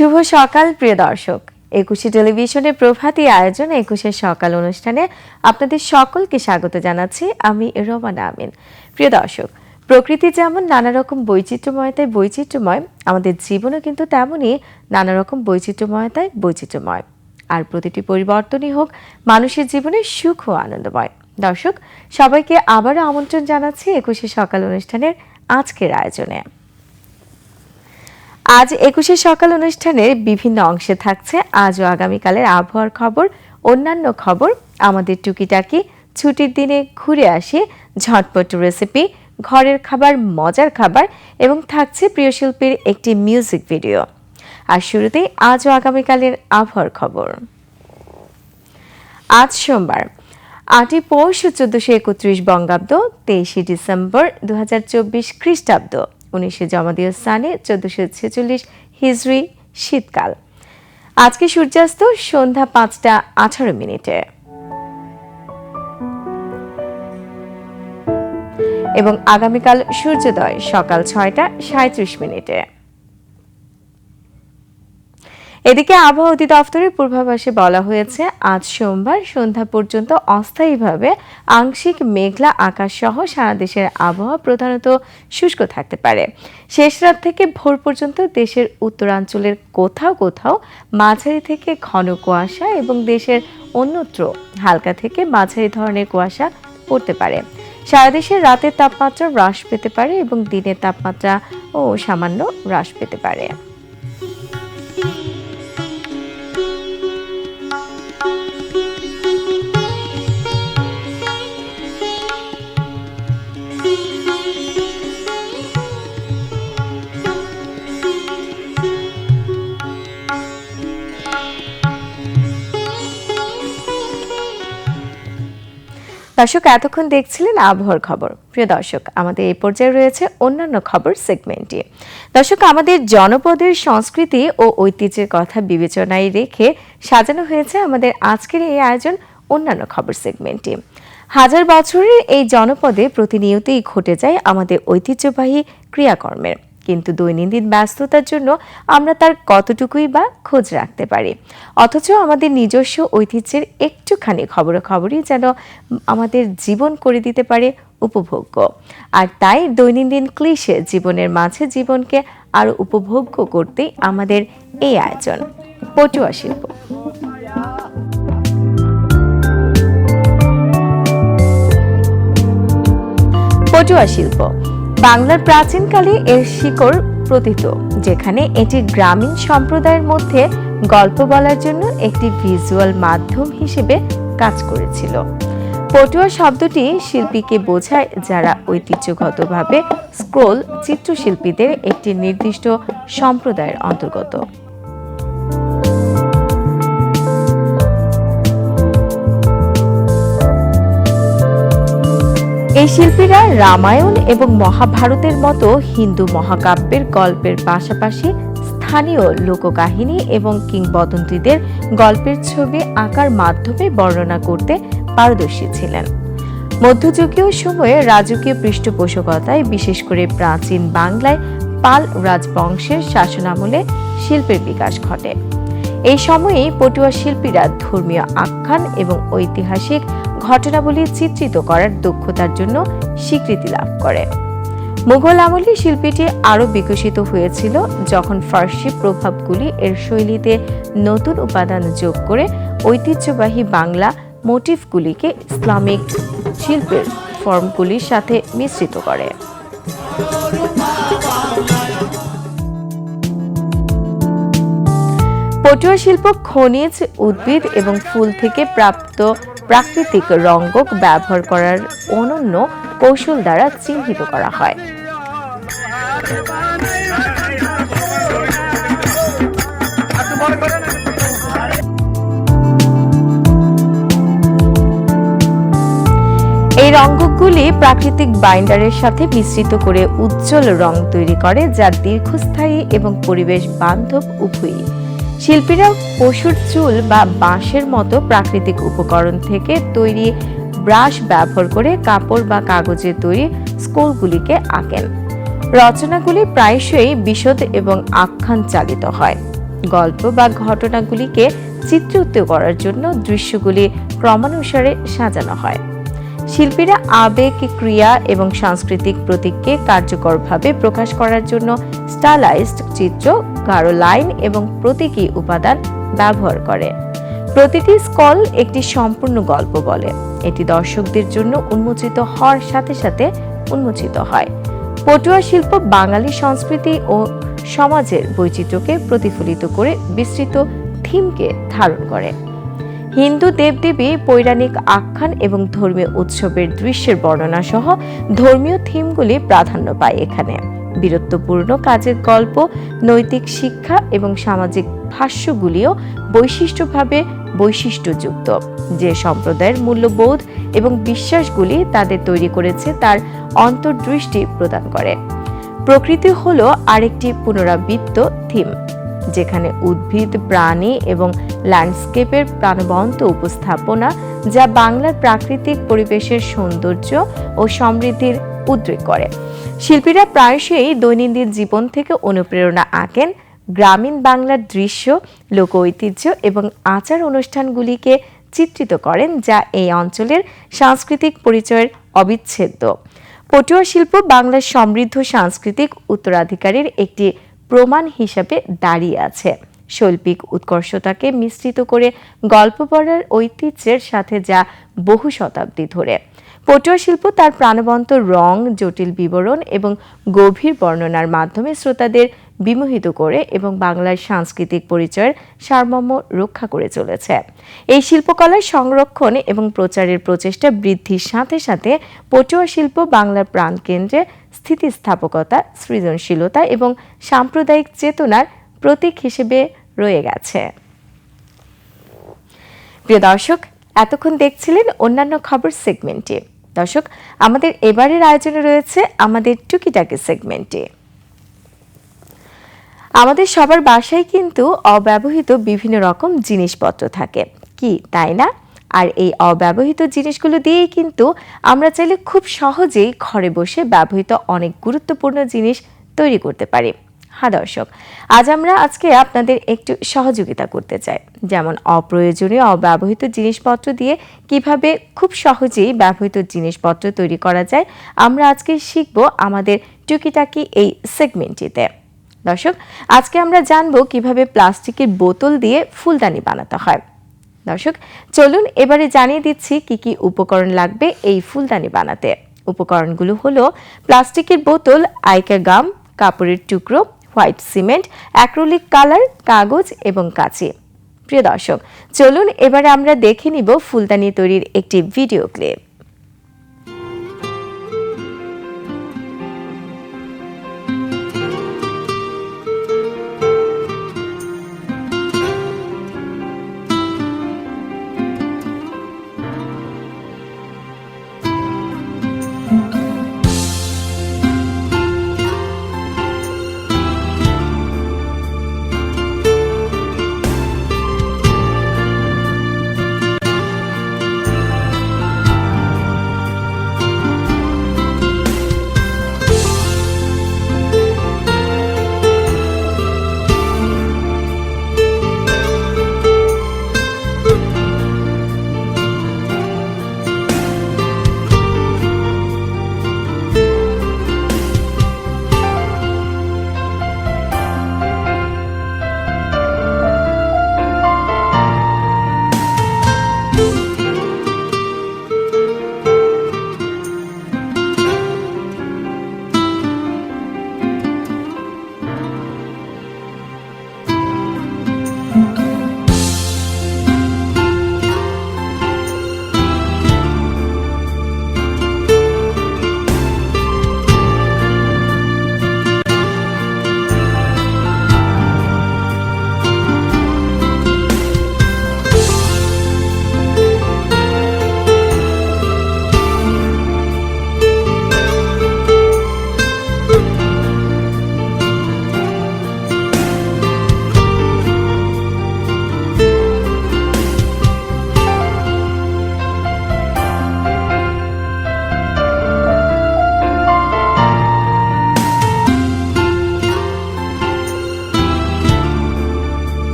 শুভ সকাল, প্রিয় দর্শক। একুশে টেলিভিশনের প্রভাতী আয়োজন একুশে সকাল অনুষ্ঠানে আপনাদের সকলকে স্বাগত জানাচ্ছি আমি রোমানা আমিন প্রিয় দর্শক, প্রকৃতি যেমন নানা রকম বৈচিত্র্যময়তায় বৈচিত্র্যময়, আমাদের জীবনও কিন্তু তেমনই নানা রকম বৈচিত্র্যময়তায় বৈচিত্র্যময়। আর প্রতিটি পরিবর্তনই হোক, মানুষের জীবনে সুখ ও আনন্দময়। দর্শক, সবাইকে আবারও আমন্ত্রণ জানাচ্ছি একুশে সকাল অনুষ্ঠানের আজকের আয়োজনে। আজ একুশে সকাল অনুষ্ঠানের বিভিন্ন অংশে থাকছে। আজ ও আগামীকালের আবহাওয়ার খবর, অন্যান্য খবর। আমাদের টুকিটাকি ছুটির দিনে ঘুরে আসি ঝটপট রেসিপি ঘরের খাবার, মজার খাবার এবং থাকছে প্রিয় শিল্পীর একটি মিউজিক ভিডিও আর শুরুতেই আজ ও আগামীকালের আবহাওয়ার খবর। আজ সোমবার, আটই পৌষ চোদ্দশো একত্রিশ বঙ্গাব্দ, তেইশে ডিসেম্বর দু হাজার চব্বিশ খ্রিস্টাব্দ। উনিশে জমাদীয় স্থানে চোদ্দশো ছেচল্লিশ হিজরি শীতকাল। আজকে সূর্যাস্ত সন্ধ্যা পাঁচটা আঠারো মিনিটে। এবং আগামীকাল সূর্যোদয় সকাল ছয়টা সাঁত্রিশ মিনিটে। এদিকে আবহাওয়া অধিদপ্তরের পূর্বাভাসে বলা হয়েছে, আজ সোমবার সন্ধ্যা পর্যন্ত অস্থায়ীভাবে আংশিক মেঘলা আকাশ সহ সারা দেশের আবহাওয়া প্রধানত শুষ্ক থাকতে পারে। শেষ রাত থেকে ভোর পর্যন্ত দেশের উত্তরাঞ্চলের কোথাও কোথাও মাঝারি থেকে ঘন কুয়াশা এবং দেশের অন্যত্র হালকা থেকে মাঝারি ধরনের কুয়াশা পড়তে পারে। সারা দেশে রাতের তাপমাত্রা হ্রাস পেতে পারে এবং দিনের তাপমাত্রা ও সামান্য হ্রাস পেতে পারে। দর্শক, এতক্ষণ দেখছিলেন আবহাওয়ার খবর। প্রিয় দর্শক, আমাদের এই পর্যায়ে রয়েছে অন্যান্য খবর সেগমেন্টটি দর্শক, আমাদের জনপদের সংস্কৃতি ও ঐতিহ্যের কথা বিবেচনায় রেখে সাজানো হয়েছে আমাদের আজকের এই আয়োজন অন্যান্য খবর সেগমেন্টটি হাজার বছরের এই জনপদে প্রতিনিয়তই ঘটে যায় আমাদের ঐতিহ্যবাহী ক্রিয়াকর্মের। কিন্তু দৈনন্দিন ব্যস্ততার জন্য আমরা তার কতটুকুই বা খোঁজ রাখতে পারি। অথচ আমাদের নিজস্ব ঐতিহ্যের একটুখানি খবরাখবরই যেন আমাদের জীবন করে দিতে পারে উপভোগ্য। আর তাই দৈনন্দিন ক্লিশে জীবনের মাঝে জীবনকে আরও উপভোগ্য করতেই আমাদের এই আয়োজন। পটুয়া শিল্প। পটুয়া শিল্প। বাংলার প্রাচীনকালে এর শিকড় প্রতীত, যেখানে এটি গ্রামীণ সম্প্রদায়ের মধ্যে গল্প বলার জন্য একটি ভিজুয়াল মাধ্যম হিসেবে কাজ করেছিল। পটুয়া শব্দটি শিল্পীকে বোঝায় যারা ঐতিহ্যগতভাবে স্ক্রোল চিত্রশিল্পীদের একটি নির্দিষ্ট সম্প্রদায়ের অন্তর্গত। এই শিল্পীরা রামায়ণ এবং মহাভারতের মতো হিন্দু মহাকাব্যের গল্পের পাশাপাশি স্থানীয় লোককাহিনী এবং কিংবদন্তিদের গল্পের ছবি আঁকার মাধ্যমে বর্ণনা করতে পারদর্শী ছিলেন। মধ্যযুগীয় সময়ে রাজকীয় পৃষ্ঠপোষকতায়, বিশেষ করে প্রাচীন বাংলায়, পাল রাজবংশের শাসনামলে শিল্পের বিকাশ ঘটে। এই সময়েই পটুয়া শিল্পীরা ধর্মীয় আখ্যান এবং ঐতিহাসিক ঘটনাবলী চিত্রিত করার দক্ষতার জন্য স্বীকৃতি লাভ করে। মুঘল আমলে শিল্পীটি আরও বিকশিত হয়েছিল যখন ফার্সি প্রভাবগুলি এর শৈলীতে নতুন উপাদান যোগ করে ঐতিহ্যবাহী বাংলা মোটিভগুলিকে ইসলামিক শিল্পের ফর্মগুলির সাথে মিশ্রিত করে। পটুয়া শিল্প খনিজ, উদ্ভিদ এবং ফুল থেকে প্রাপ্ত প্রাকৃতিক রঙ্গক ব্যবহার করার অনন্য কৌশল দ্বারা চিহ্নিত করা হয়। এই রঙ্গকগুলি প্রাকৃতিক বাইন্ডারের সাথে মিশ্রিত করে উজ্জ্বল রং তৈরি করে, যা দীর্ঘস্থায়ী এবং পরিবেশ বান্ধব উভয়ই। শিল্পীরা পশুর চুল বা বাঁশের মতো প্রাকৃতিক উপকরণ থেকে তৈরি ব্রাশ ব্যবহার করে কাপড় বা কাগজের তৈরি স্কুলগুলিকে আঁকেন। রচনাগুলি প্রায়শই বিশদ এবং আখ্যান চালিত হয়। গল্প বা ঘটনাগুলিকে চিত্রিত করার জন্য দৃশ্যগুলি ক্রমানুসারে সাজানো হয়। শিল্পীরা আবেগ, ক্রিয়া এবং সাংস্কৃতিক প্রতীককে কার্যকরভাবে প্রকাশ করার জন্য স্টাইলাইজড চিত্র গাঢ় লাইন এবং প্রতীকী উপাদান ব্যবহার করে। প্রতিটি স্কল একটি সম্পূর্ণ গল্প বলে। এটি দর্শকদের জন্য উন্মোচিত হওয়ার সাথে সাথে উন্মোচিত হয়। পটুয়া শিল্প বাঙালি সংস্কৃতি ও সমাজের বৈচিত্র্যকে প্রতিফলিত করে বিস্তৃত থিমকে ধারণ করে। হিন্দু দেবদেবী পৌরাণিক আখ্যান এবং ধর্মীয় উৎসবের দৃশ্যের বর্ণনা সহ ধর্মীয় থিমগুলি প্রাধান্য পায় এখানে। বীরত্বপূর্ণ কাজের গল্প, নৈতিক শিক্ষা এবং সামাজিক ভাষ্যগুলিও বৈশিষ্ট্যভাবে বৈশিষ্ট্যযুক্ত। যে সম্প্রদায়ের মূল্যবোধ এবং বিশ্বাসগুলি তাদের তৈরি করেছে তার অন্তর্দৃষ্টি প্রদান করে। প্রকৃতি হল আরেকটি পুনরাবৃত্ত থিম, যেখানে উদ্ভিদ, প্রাণী এবং ল্যান্ডস্কেপের প্রাণবন্ত উপস্থাপনা, যা বাংলার প্রাকৃতিক পরিবেশের সৌন্দর্য ও সমৃদ্ধির উদ্রেক করে। শিল্পীরা প্রায়শই দৈনন্দিন জীবন থেকে অনুপ্রেরণা আঁকেন। গ্রামীণ বাংলার দৃশ্য লোক ঐতিহ্য এবং আচার অনুষ্ঠানগুলিকে চিত্রিত করেন, যা এই অঞ্চলের সাংস্কৃতিক পরিচয়ের অবিচ্ছেদ্য। পটুয়া শিল্প বাংলার সমৃদ্ধ সাংস্কৃতিক উত্তরাধিকারীর একটি প্রমাণ হিসাবে দাঁড়িয়ে আছে। শৈল্পিক উৎকর্ষতাকে মিশ্রিত করে গল্প পড়ার ঐতিহ্যের সাথে যা বহু শতাব্দী ধরে। পটুয়া শিল্প তার প্রাণবন্ত রং, জটিল বিবরণ এবং গভীর বর্ণনার মাধ্যমে শ্রোতাদের বিমোহিত করে এবং বাংলার সাংস্কৃতিক পরিচয়ের সারমর্ম রক্ষা করে চলেছে। এই শিল্পকলার সংরক্ষণ এবং প্রচারের প্রচেষ্টা বৃদ্ধির সাথে সাথে পটুয়া শিল্প বাংলার প্রাণকেন্দ্রে স্থিতিস্থাপকতা, সৃজনশীলতা এবং সাম্প্রদায়িক চেতনার প্রতীক হিসেবে রয়ে গেছে। প্রিয় দর্শক এতক্ষণ দেখছিলেন অন্যান্য খবর সেগমেন্টে। দর্শক, আমাদের এবারের আয়োজনে রয়েছে আমাদের টুকিটাকি সেগমেন্টে। আমাদের সবার বাসায় কিন্তু অব্যবহৃত বিভিন্ন রকম জিনিসপত্র থাকে। কি, তাই না? আর এই অব্যবহৃত জিনিসগুলো দিয়েই কিন্তু আমরা চাইলে খুব সহজেই ঘরে বসে ব্যবহৃত অনেক গুরুত্বপূর্ণ জিনিস তৈরি করতে পারি। হ্যাঁ দর্শক, আজ আমরা আজকে আপনাদের একটু সহযোগিতা করতে চাই। যেমন অপ্রয়োজনীয়, অব্যবহৃত জিনিসপত্র দিয়ে কীভাবে খুব সহজেই ব্যবহৃত জিনিসপত্র তৈরি করা যায়, আমরা আজকে শিখব আমাদের টুকিটাকি এই সেগমেন্টটিতে। দর্শক, আজকে আমরা জানব কীভাবে প্লাস্টিকের বোতল দিয়ে ফুলদানি বানাতে হয়। দর্শক, চলুন এবারে জানিয়ে দিচ্ছি কি কি উপকরণ লাগবে এই ফুলদানি বানাতে। উপকরণগুলো হলো প্লাস্টিকের বোতল আইকার গাম, কাপড়ের টুকরো হোয়াইট সিমেন্ট, অ্যাক্রোলিক কালার, কাগজ এবং কাঁচি। প্রিয় দর্শক, চলুন এবারে আমরা দেখে নিব ফুলদানি তৈরির একটি ভিডিও ক্লিপ।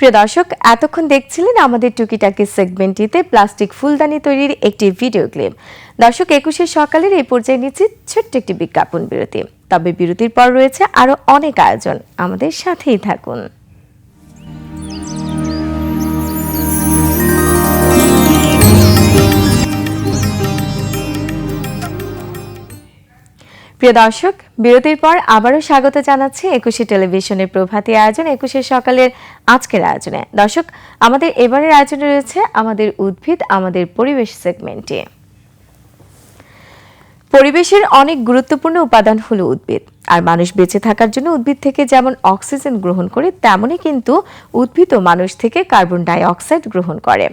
প্রিয় দর্শক, এতক্ষণ দেখছিলেন আমাদের টুকিটাকি সেগমেন্টটিতে প্লাস্টিক ফুলদানি তৈরির একটি ভিডিও ক্লিপ। দর্শক একুশের সকালের এই পর্যায়ে নিচ্ছে ছোট্ট একটি বিজ্ঞাপন বিরতি। তবে বিরতির পর রয়েছে আরও অনেক আয়োজন। আমাদের সাথেই থাকুন। প্রিয় দর্শক, বিরতির পর আবারও স্বাগত জানাচ্ছি একুশে টেলিভিশনের প্রভাতী আয়োজন, একুশে সকালের আজকের আয়োজনে। দর্শক, আমাদের এবারের আয়োজনে রয়েছে আমাদের উদ্ভিদ, আমাদের পরিবেশ সেগমেন্টে। পরিবেশের অনেক গুরুত্বপূর্ণ উপাদান হলো উদ্ভিদ। আর মানুষ বেঁচে থাকার জন্য উদ্ভিদ থেকে যেমন অক্সিজেন গ্রহণ করে, তেমনই কিন্তু উদ্ভিদও মানুষ থেকে কার্বন ডাই অক্সাইড গ্রহণ করে।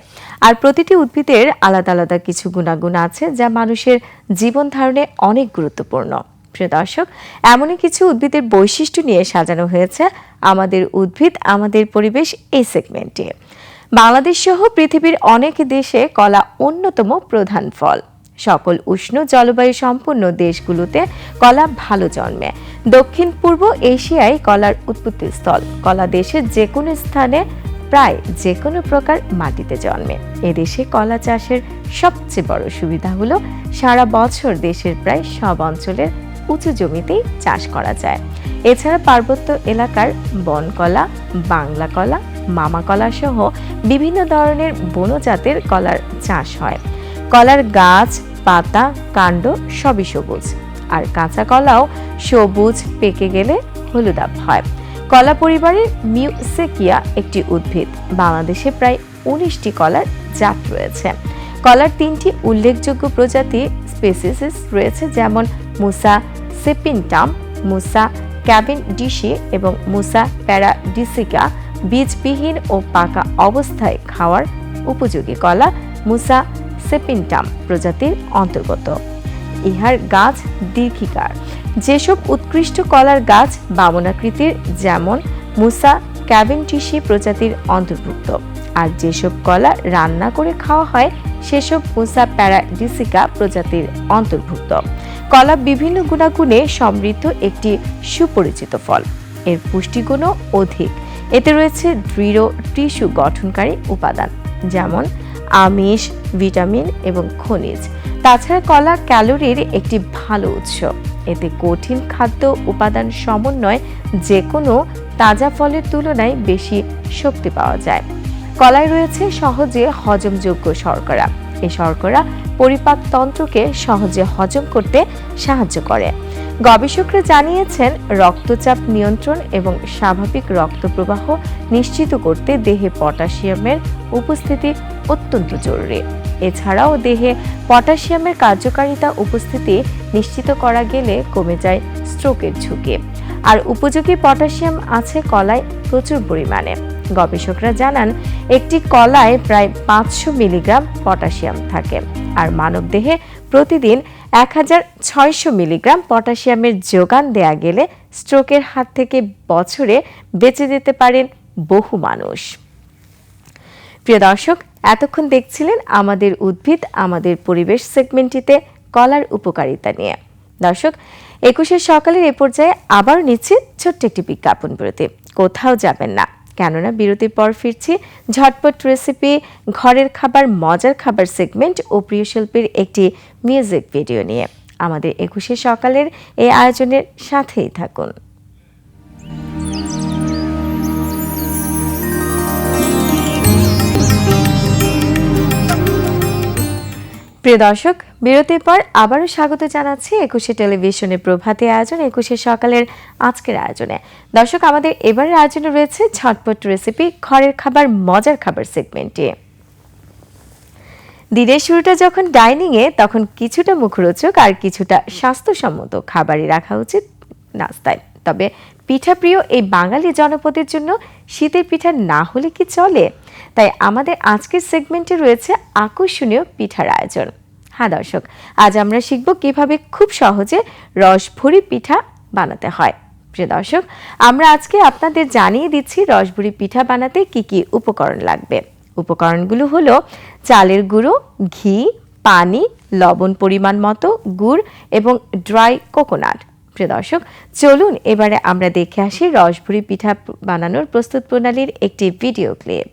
আর প্রতিটি উদ্ভিদের আলাদা আলাদা কিছু গুণাগুণ আছে যা মানুষের জীবন ধারণে অনেক গুরুত্বপূর্ণ। প্রিয় দর্শক, এমনই কিছু উদ্ভিদের বৈশিষ্ট্য নিয়ে সাজানো হয়েছে আমাদের উদ্ভিদ, আমাদের পরিবেশ এই সেগমেন্টে। বাংলাদেশ সহ পৃথিবীর অনেক দেশে কলা অন্যতম প্রধান ফল। সকল উষ্ণ জলবায়ু সম্পন্ন দেশগুলোতে কলা ভালো জন্মে। দক্ষিণ, পূর্ব এশিয়ায় কলার উৎপত্তি স্থল। কলা দেশের যে কোনো স্থানে, প্রায় যে কোনো প্রকার মাটিতে জন্মে। এদেশে কলা চাষের সবচেয়ে বড় সুবিধা হলো সারা বছর দেশের প্রায় সব অঞ্চলের উঁচু জমিতেই চাষ করা যায়। এছাড়া পার্বত্য এলাকার বনকলা বাংলা কলা মামা কলা সহ বিভিন্ন ধরনের বনজাতের কলার চাষ হয়। কলার গাছ, পাতা, কাণ্ড সবই সবুজ। আর কাঁচা কলাও সবুজ, পেকে গেলে হলুদাভ হয়। কলা পরিবারের মিউসেকিয়া একটি উদ্ভিদ। বাংলাদেশে প্রায় উনিশটি কলার জাত রয়েছে। কলার তিনটি উল্লেখযোগ্য প্রজাতি স্পেসিস রয়েছে, যেমন মুসা সেপিনটাম মুসা ক্যাবিন ডিসি এবং মুসা প্যারাডিসিকা বীজবিহীন ও পাকা অবস্থায় খাওয়ার উপযোগী কলা মুসা সেপিনটাম প্রজাতির অন্তর্গত। ইহার গাছ দীর্ঘিকার। যেসব উৎকৃষ্ট কলার গাছ বামনাকৃতির, যেমন মুসা ক্যাভেন্টিসি প্রজাতির অন্তর্ভুক্ত। আর যেসব কলা রান্না করে খাওয়া হয়, সেসব মুসা প্যারাডিসিকা প্রজাতির অন্তর্ভুক্ত। কলা বিভিন্ন গুণাগুণে সমৃদ্ধ একটি সুপরিচিত ফল। এর পুষ্টিগুণও অধিক। এতে রয়েছে দৃঢ় টিস্যু গঠনকারী উপাদান, যেমন আমিষ, ভিটামিন এবং খনিজ। তাছাড়া কলা ক্যালোরির একটি ভালো উৎস। এতে কঠিন খাদ্য উপাদান সমন্বয় যে কোনো তাজা ফলের তুলনায় বেশি শক্তি পাওয়া যায়। কলায় রয়েছে সহজে হজমযোগ্য শর্করা। এই শর্করা পরিপাকতন্ত্রকে সহজে হজম করতে সাহায্য করে। গবেষকরা জানিয়েছেন, রক্তচাপ নিয়ন্ত্রণ এবং স্বাভাবিক রক্ত প্রবাহ নিশ্চিত করতে দেহে পটাশিয়ামের উপস্থিতি অত্যন্ত জরুরি। এছাড়াও দেহে পটাশিয়ামের কার্যকারিতা উপস্থিতি নিশ্চিত করা গেলে কমে যায় স্ট্রোকের ঝুঁকি। আর উপযোগী পটাশিয়াম আছে কলায় প্রচুর পরিমাণে। গবেষকরা জানান, একটি কলায় প্রায় পাঁচশো মিলিগ্রাম পটাশিয়াম থাকে আর মানবদেহে প্রতিদিন এক হাজার ছয়শো মিলিগ্রাম পটাশিয়ামের যোগান দেয়া গেলে স্ট্রোকের হাত থেকে বছরে বেঁচে যেতে পারেন বহু মানুষ। প্রিয় দর্শক, এতক্ষণ দেখছিলেন আমাদের উদ্ভিদ, আমাদের পরিবেশ সেগমেন্টটিতে কলার উপকারিতা নিয়ে। দর্শক, একুশের সকালের এ পর্যায়ে আবার নিচ্ছে ছোট্ট একটি বিজ্ঞাপন বিরতি। কোথাও যাবেন না। কেননা বিরতির পর ফিরছি ঝটপট রেসিপি ঘরের খাবার, মজার খাবার সেগমেন্ট ও প্রিয় শিল্পীর একটি মিউজিক ভিডিও নিয়ে। আমাদের একুশে সকালের এই আয়োজনের সাথেই থাকুন। প্রিয় দর্শক বিরতির পর আবারও স্বাগত জানাচ্ছি একুশে টেলিভিশনের প্রভাতী আয়োজন, একুশে সকালের আজকের আয়োজনে। দর্শক, আমাদের এবারের আয়োজনে রয়েছে ঝটপট রেসিপি, ঘরের খাবার, মজার খাবার সেগমেন্টে। দিনের শুরুটা যখন ডাইনিংয়ে, তখন কিছুটা মুখরোচক আর কিছুটা স্বাস্থ্যসম্মত খাবারই রাখা উচিত নাস্তায়। তবে পিঠাপ্রিয় এই বাঙালি জনপদের জন্য শীতের পিঠা না হলে কি চলে? তাই আমাদের আজকের সেগমেন্টে রয়েছে আকর্ষণীয় পিঠার আয়োজন। হ্যাঁ দর্শক, আজ আমরা শিখব কীভাবে খুব সহজে রসভরি পিঠা বানাতে হয়। প্রিয় দর্শক, আমরা আজকে আপনাদের জানিয়ে দিচ্ছি রসভরি পিঠা বানাতে কি কি উপকরণ লাগবে। উপকরণগুলো হলো চালের গুঁড়ো, ঘি, পানি, লবণ পরিমাণ মতো, গুড় এবং ড্রাই কোকোনাট। প্রিয় দর্শক, চলুন এবারে আমরা দেখে আসি রসভুরি পিঠা বানানোর প্রস্তুত প্রণালীর একটি ভিডিও ক্লিপ।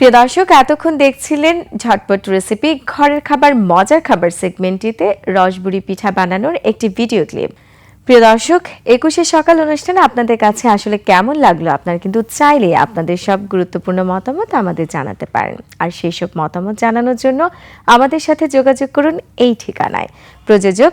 প্রিয় দর্শক, এতক্ষণ দেখছিলেন ঝটপট রেসিপি ঘরের খাবার, মজার খাবার সেগমেন্টটিতে রসবুড়ি পিঠা বানানোর একটি ভিডিও ক্লিপ প্রিয় দর্শক, একুশে সকাল অনুষ্ঠানে আপনাদের কাছে আসলে কেমন লাগল? আপনারা কিন্তু চাইলে আপনাদের সব গুরুত্বপূর্ণ মতামত আমাদের জানাতে পারেন। আর সেই সব মতামত জানানোর জন্য আমাদের সাথে যোগাযোগ করুন এই ঠিকানায়। প্রযোজক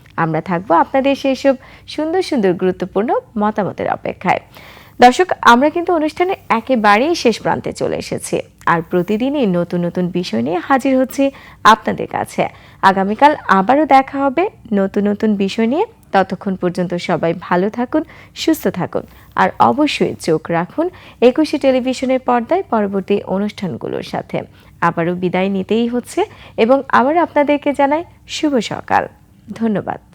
আমরা থাকব আপনাদের সেই সব সুন্দর সুন্দর, গুরুত্বপূর্ণ মতামতের অপেক্ষায়। দর্শক, আমরা কিন্তু অনুষ্ঠানের একেবারেই শেষ প্রান্তে চলে এসেছি আর প্রতিদিনই নতুন নতুন বিষয় নিয়ে হাজির হচ্ছে আপনাদের কাছে। আগামীকাল আবারও দেখা হবে নতুন নতুন বিষয় নিয়ে। ততক্ষণ পর্যন্ত সবাই ভালো থাকুন, সুস্থ থাকুন আর অবশ্যই চোখ রাখুন একুশে টেলিভিশনের পর্দায় পরবর্তী অনুষ্ঠানগুলোর সাথে। আবারও বিদায় নিতেই হচ্ছে এবং আবার আপনাদেরকে জানাই শুভ সকাল। ধন্যবাদ।